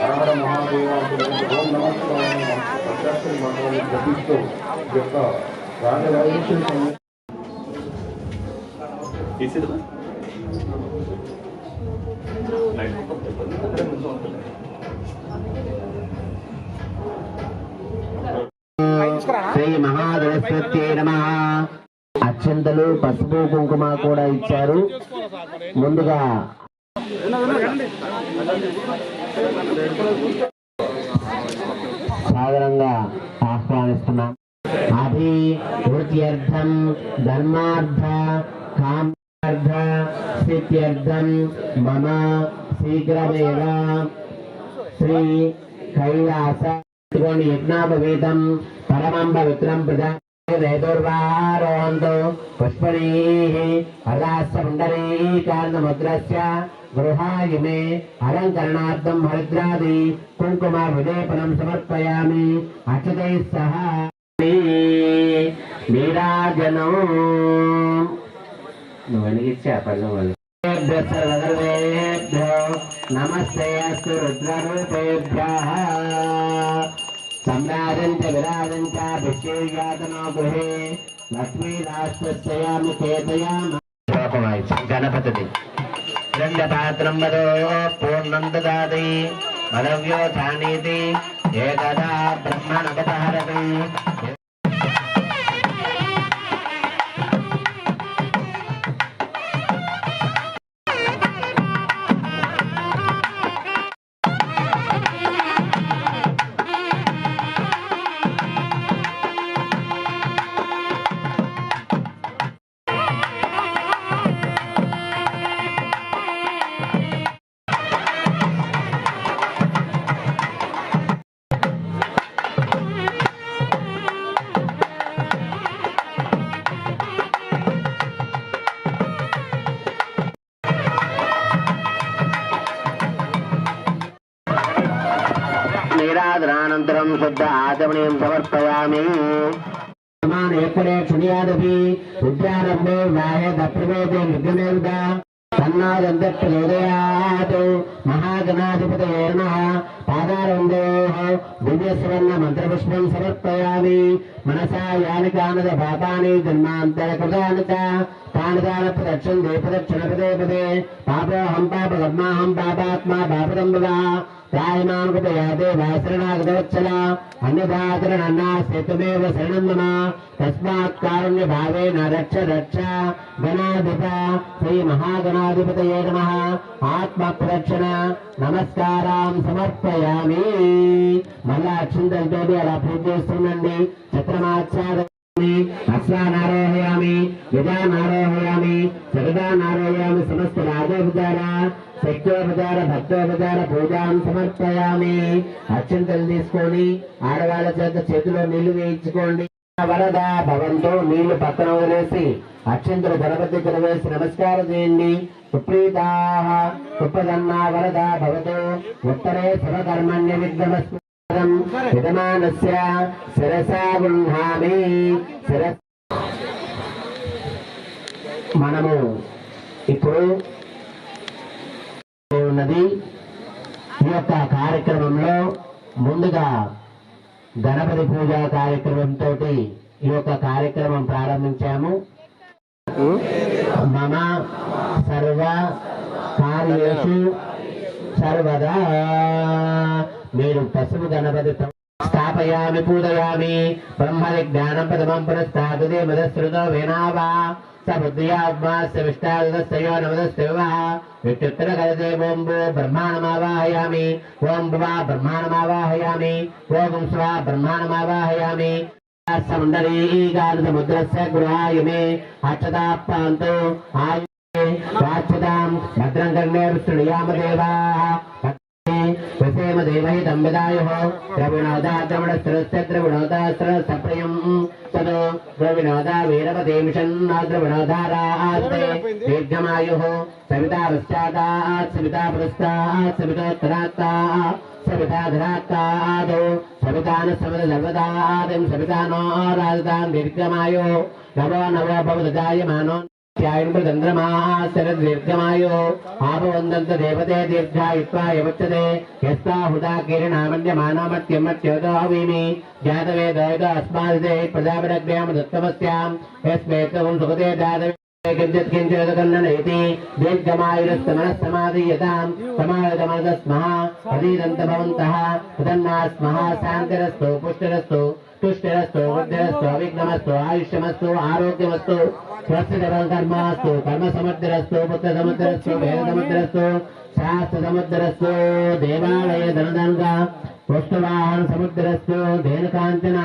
హరహర ఓం నమస్కారం జపిస్తూ యొక్క రాజరాజేశ్వరి శ్రీ మహాగణస్పత్యే నమ. అక్షంతలు పసుపు కుంకుమ కూడా ఇచ్చారు. ముందుగా సాదరంగా ఆహ్వానిస్తున్నాం. అభి వృత్యర్థం ధర్మార్థ కామార్థ స్థిత్యర్థం మమ శీఘ్రమేవ శ్రీ కైలాస యజ్ఞాపవేదం పరమంబ విక్రం ప్రజా రేతుర్వారోహంతో పుష్పణీ హరాస్య పుండరీకాంతముద్రస్య గృహాయుమే అలంకరణార్థం హరిద్రాది కుంకుమ విలేపనం సమర్పయామి. అక్షతై సహ నీరాజనం వెలిగించే నమస్తే అస్తు మన్నారంత విరాజంత భిక్షేయాతనో గృహే. లక్ష్మీ రాష్ట్రస్యామి చేతయామి గణపతిది. గ్రంథపాత్రం వదో పూర్ణం దాది మనవ్యోధానీతి. ఏకదా బ్రహ్మణ శుద్ధ సమర్పయామి ఎప్పుడే క్షణయాదపి విద్యారంభే వాయద ప్రవేదే నిగ్రమేవిద తన్నాదంత ప్రచోదయాత్ మహాగణాధిపతయే నమః పాదారంభోః దివ్యస్వర్ణ మంత్రపుష్పం సమర్పయామి మనసా యాని కానద పాపాని జన్మాంతరకృతాని చ తాని దీపదక్షిణ పదే పదే పాపోహం పాప కర్మాహం పాపాత్మా పాపదం వదా త్రాయమాం వాసరణాగతవచ్చల దేవాశరణాగతవత్సల సేతుమేవ శరణం మమ తస్మాత్ కారుణ్య భావేన రక్ష రక్ష గణాధిప శ్రీ మహాగణాధిపతయే నమ ఆత్మ ప్రదక్షిణ నమస్కారం సమర్పయామి మళ్ళా అక్షింతలతోటి అలా పూజ చేస్తుండండి చిత్రమాచార అశ్వానారోహయామి యజానారోహయామి జగదానారోహయామి సమస్త రాజోపచార శక్తోపచార భక్తోపచార పూజాం సమర్పయామి. అత్యంతలు తీసుకొని ఆడవాళ్ళ చేత చేతిలో నీళ్ళు వేయించుకోండి. వరద భవంతో నీళ్ళు పక్కన వదిలేసి అక్షంతలు గణపతి వేసి నమస్కారం చేయండి. సుప్రీతా సుప్రదన్నా వరద భవతో ఉత్తరే శుభకర్మణ్య విద్యమస్సు విధమానస్య శిరసా గృహామి. శిరస్ మనము ఇప్పుడు ఉన్నది. ఈ యొక్క కార్యక్రమంలో ముందుగా గణపతి పూజ కార్యక్రమంతో ఈ యొక్క కార్యక్రమం ప్రారంభించాము. మమ సర్వ కార్యేషు సర్వదా మీరు పశువు గణపతి స్థాపయామి పూజయామి. బ్రహ్మది జ్ఞానం ప్రథమం పురస్తాదే మదశ్రుతో వేనావా. స బుద్ధియాత్మాస్య ఓం బ్రహ్మాణమావాహయామి ఓం భువా బ్రహ్మాణమావాహయామి ఓం స్వా బ్రహ్మాణమావాహయామి సముద్రస్య వాచ్యతాం. భద్రం కర్ణేర్ శృణుయామదేవాः వసేమ దేవహి దంబదాయుః. ద్రవిణోదా ద్రవిణస్త్రస్య ద్రవిణోదాస్త్ర సప్రయం తదో ద్రవిణోదా వీరవతే మిషన్నా ద్రవిణోధారాస్తే దీర్ఘమాయుః. సవితా పశ్చాదాత్ సవితా పురస్తాత్ సవితోత్తరాత్తాత్ సవితాధరాత్తాదో సవితాన సమద సర్వదాదిం సవితానో రాజతాం దీర్ఘమాయో. నవో నవో భవదాయమానో ధ్యాయంబు చంద్రమాశరదీర్ఘమాయో ఆపవందంత దేవతే దీర్ఘాయుత్వా యవచ్చతే యస్తాహుదాకిరణామన్యమానామత్యమత్యోదోవీమి జాతవేదోయద అస్మాదిదే ప్రజాపరగ్రయామ దత్తమస్యాం యస్మేత్తవం సుఖతే దాదవే దీర్ఘమాయురస్తమనస్తమాదీయతాం సమాయుతమనస్మః అధీదంత భవంతః ప్రసన్నాస్మః శాంతిరస్తు పుష్టిరస్తు स्मः शान्तिरस्तु पुष्टिरस्तु तुष्टिरस्तु वृद्धिरस्तु अविघ्नमस्तु आयुष्यमस्तु आरोग्यमस्तु स्वस्थितकर्मास्तु कर्मसमुद्रस्तु पुत्रसमुद्रस्तु वेदसमुद्रस्तु शास्त्रसमुद्रस्तु देवालय धनदङ्गा वस्तुवाहन समुद्रस्तु धेनुकाञ्चन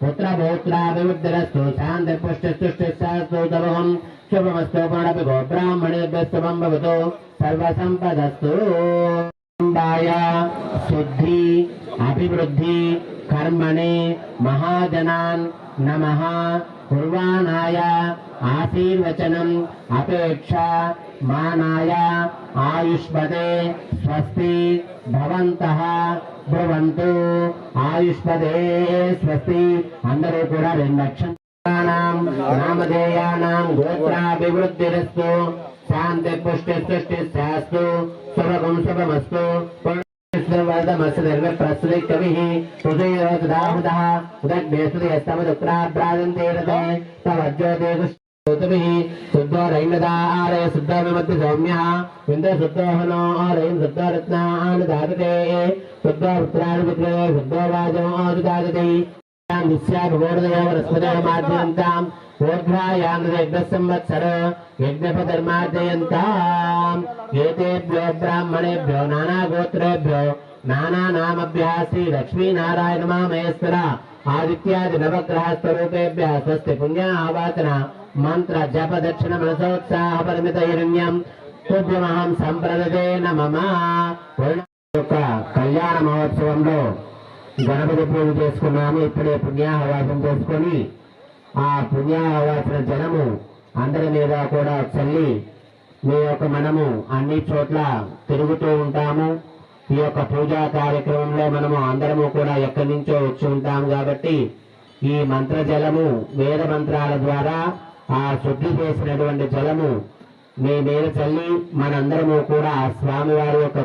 पुत्रभौत्राभिवृद्धिरस्तु शान्तिपुष्टिस्तुष्टिशास्तु तवहम् शुभमस्तु प्रणपि गो ब्राह्मणेभ्यः शुभं भवतु सर्वसम्पदस्तु बाय शुद्धि अभिवृद्धि कर्मणे महाजनान् नमः कुर्वाणाय आशीर्वचनम् अपेक्षा मानाय आयुष्पदे स्वस्ति भवन्तः బ్రువంతు ఆయుష్పదే స్వస్తి అందరూ కూడా రెండు అక్షరాణం నామధేయానాం గోత్రాభివృద్ధిరస్తు శాంతి పుష్టి సృష్టి శాస్తు శుభకం శుభమస్తు कृष्णवर्धमसुधर्मे प्रसुरे कविः हृदयोदाहुदः उदग्नेस्तमदुक्राभ्राजन्ते रते तवज्योतिः शुद्धो रैनदारे शुद्धमिमति सौम्यः विन्दशुद्धोहनो रैं शुद्धरत्नानुदागते शुद्धो पुत्राणुपुत्रे शुद्धो राजो अनुदागते शुद्धो वाजो दातते निस्याभगोर्दयो वनस्पतयो माध्यन्ताम् ऊर्ध्वायामृतयज्ञसंवत्सर यज्ञपधर्मार्जयन्ताम् एतेभ्यो ब्राह्मणेभ्यो नानागोत्रेभ्यो नानानामभ्यः श्रीलक्ष्मीनारायणमामहेश्वर आदित्यादि नवग्रह स्वरूपेभ्यः स्वस्ति पुण्या आवाचन మంత్ర జప దక్షిణ మనసోత్సాహ పరిమిత హిరణ్యం తుభ్యమహం సంప్రదతే నమమ యొక్క కళ్యాణ మహోత్సవంలో గణపతి పూజ చేసుకున్నాము ఇప్పుడే పుణ్యాహవాసం చేసుకొని ఆ పుణ్యాహవాసిన జనము అందరి మీద కూడా చల్లి మీ యొక్క మనము అన్ని చోట్ల తిరుగుతూ ఉంటాము. ఈ యొక్క పూజా కార్యక్రమంలో మనము అందరము కూడా ఎక్కడి నుంచో వచ్చి ఉంటాము కాబట్టి ఈ మంత్ర జలము వేద మంత్రాల ద్వారా ఆ శుద్ధి చేసినటువంటి జలము మీ మీద చల్లి మనందరము కూడా స్వామివారి యొక్క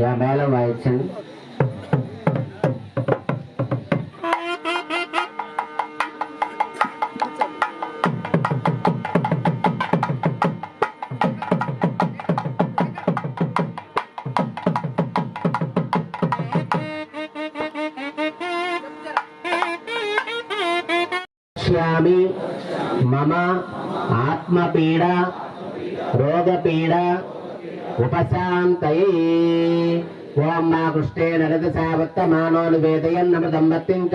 என் மேல வாய்ச்சன் ఉపశాంతయే ఓం మా కృష్ణే నరద సావత్తమానోను వేదయన్నమృతం వర్తించ.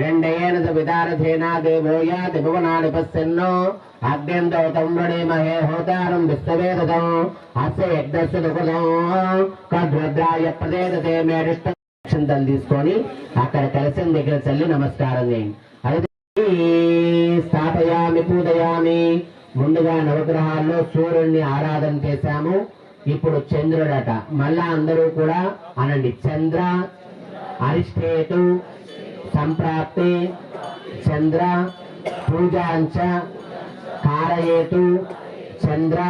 రెండయేన విదారధేనా దేవోయా దిభువనాని భువనాని పశ్యన్నో అగ్న్యంతో మహే హోదారం విశ్వవేదం అస్య యజ్ఞస్య దుఃఖదం కద్వద్రాయ ప్రదేదతే మేడిష్ట చింతలు తీసుకొని అక్కడ కలిసిన దగ్గర చల్లి నమస్కారం చేయండి. అది స్థాపయామి పూజయామి. ముందుగా నవగ్రహాల్లో సూర్యుడిని ఆరాధన చేశాము. ఇప్పుడు చంద్రుడట. మళ్ళా అందరూ కూడా అనండి. చంద్ర అరిష్టేతు సంప్రాప్తి చంద్ర పూజాంచ కారయేతు చంద్ర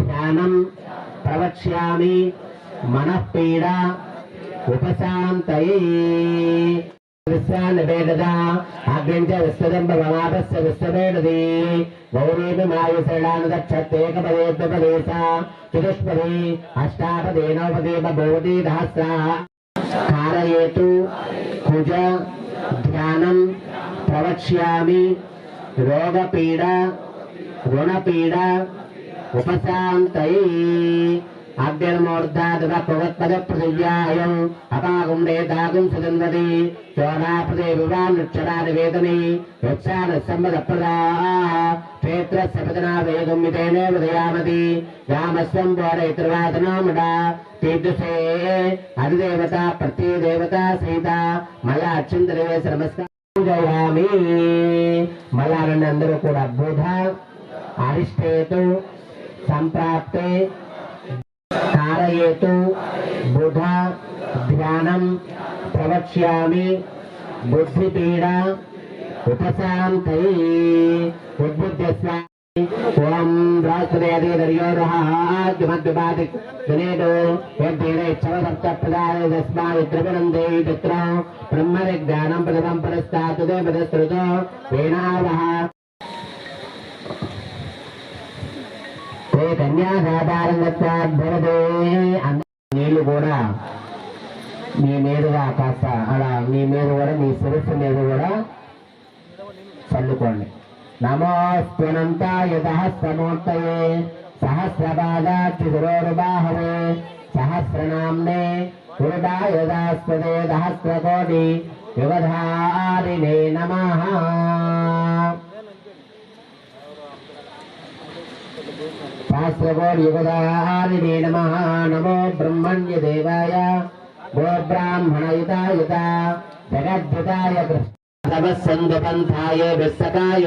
ధ్యానం ప్రవక్ష్యామి మనఃపీడ ఉపశాంతయే. విశ్వానవేదదా అగ్నించ విశ్వదంబమాపస్య విశ్వవేదది గౌరీమి మాయుశరణానుదక్షత్తేకపదేపదేశ చతుష్పది అష్టాపదే భవతి సహస్రా కారయేతు కుజ ధ్యానం ప్రవక్ష్యామి రోగపీడ రుణపీడ ఉపశాంతయే అభ్యర్మూర్ధాదుర ప్రవత్పద పృథివ్యాయం అపాగుం రేతాగుం సుగంధది చోడాపదే వివాన్నక్షరాది వేదనే యక్షాన సంపద ప్రదా క్షేత్ర సపదనా వేగం మితేనే ఉదయామది రామస్వం బోధయిత్రవాదనాముడ తీర్థసే అధిదేవత ప్రత్యేదేవత సీత. మళ్ళా అక్షంతర నమస్కారం. పూజయామి. మళ్ళా అందరూ కూడా బుధ. అరిష్టేతు. సంప్రాప్తే. తారయేతు బుధ ధ్యానం ప్రవక్ష్యామి బుద్ధిపీడ ఉపశాంతై ఉద్బుద్ధస్వ ఓం రాష్ట్రదేవోరహాద్యుమద్విపాది జనేదో యద్దేనైచ్చవసప్తప్రదాయ తస్మాదిద్రవిణం దేవి తత్ర బ్రహ్మవిజ్ఞానం ప్రథమం పరస్తాతుదే పదశ్రుతో వీణావహ ఏ కన్యాదారంగత్వాద్భవదే అన్న నీళ్ళు కూడా మీ మీదుగా కాస్త అలా మీ మీద కూడా మీ శిరస్సు మీద కూడా చల్లుకోండి. నమోస్త్వనంతాయ సహస్రమూర్తయే సహస్రపాదాక్షి శిరోరుబాహవే సహస్రనామ్నే పురుడాయుధాస్పదే సహస్రకోటి యువధారిణే నమ. सहस्रकोटियुगदारिणे नमः नमो ब्रह्मण्यदेवाय गोब्राह्मणयुतायुत जगद्युताय कृष्णवसन्दपन्थाय विस्सकाय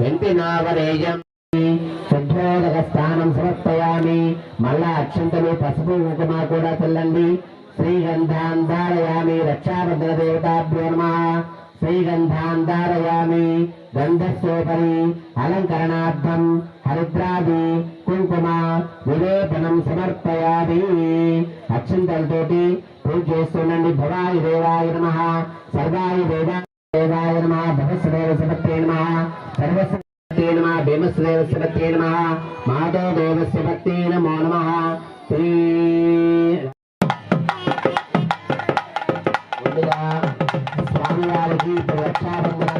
వెంటినావరేయం శుద్ధోదక స్థానం సమర్పయామి మళ్ళా అక్షంతలు పసుపు కుంకుమ కూడా చల్లండి శ్రీగంధాన్ ధారయామి రక్షాభద్ర దేవతాభ్యో నమః శ్రీగంధాం ధారయామి గంధస్సోపరి అలంకరణార్థం హరిద్రాది కుంకుమ విలేపనం సమర్పయామి అక్షంతలతోటి పూజ చేస్తుండండి భవాయి దేవాయ నమ సర్వాయ దేవాయ నమ భవస్వదేవ సమత్తే నమ సర్వస్వతే నమ భీమస్వదేవ సమత్తే నమ మాధవ దేవస్య భక్తే నమో నమ శ్రీ परिवार की सुरक्षा बंद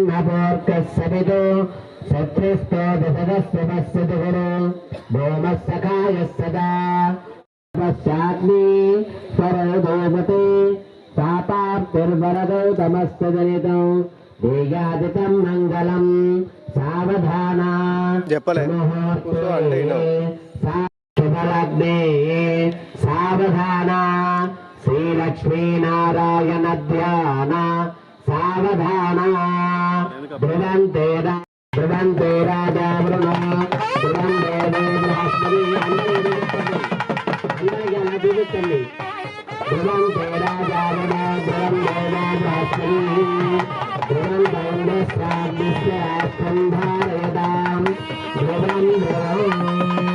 స్వామివారి సింహపోర్కస్సవిదో శత్రుస్తో దశదస్వమస్సదు గురు భూమస్సఖాయ సదా పశ్చాగ్ని స్వరదోమతే సాపాప్తిర్వరదో తమస్సదనితం దేయాదితం మంగళం సావధాన చెప్పలే. ముహూర్తే కూర్చో అంటే వినవు. సా- का ब्रह्मदे राजा ब्रह्मा ब्रह्मदे बृहस्पति अन्नज्ञानदिविचल्लि ब्रह्मदे राजा ब्रह्मा ब्रह्मदे बृहस्पति ब्रह्मदे श्राविस्य स्कन्धारेदां ब्रह्मदे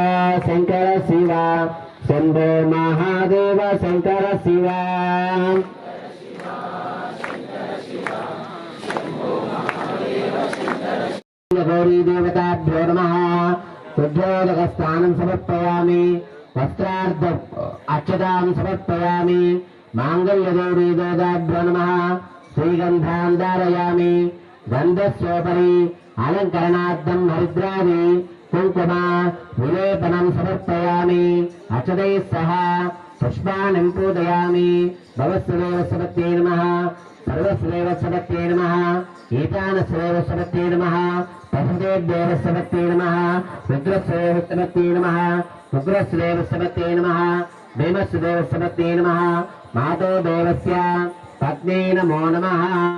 శంకర శివ శంభో మహాదేవ శంకర శివ. గౌరీ దేవతాభ్యో నమ. ఉద్యోగ స్థానం సమర్పయామి. వస్త్రార్థ అక్షతాం సమర్పయామి. మాంగళ్య గౌరీ దేవతాభ్యో నమ. శ్రీగంధాన్ ధారయామి. గంధస్వోపరి అలంకరణార్థం హరిద్రాది. కుంకుమ విలేపనం సమర్పయామి. అచదై సహ పుష్పాణం పూజయామి. భవస్వదేవ సమత్యై నమ. సర్వసుదేవ సమత్యై నమ. ఈశానస్వదేవ సమత్యై నమ. పశుదేవ్యేవ సమత్యై నమ. రుద్రసుదేవ సమత్యై నమ. రుద్రసుదేవ సమత్యై నమ. భీమసుదేవ సమత్యై నమ. మాతో దేవస్య పద్మే నమో నమ.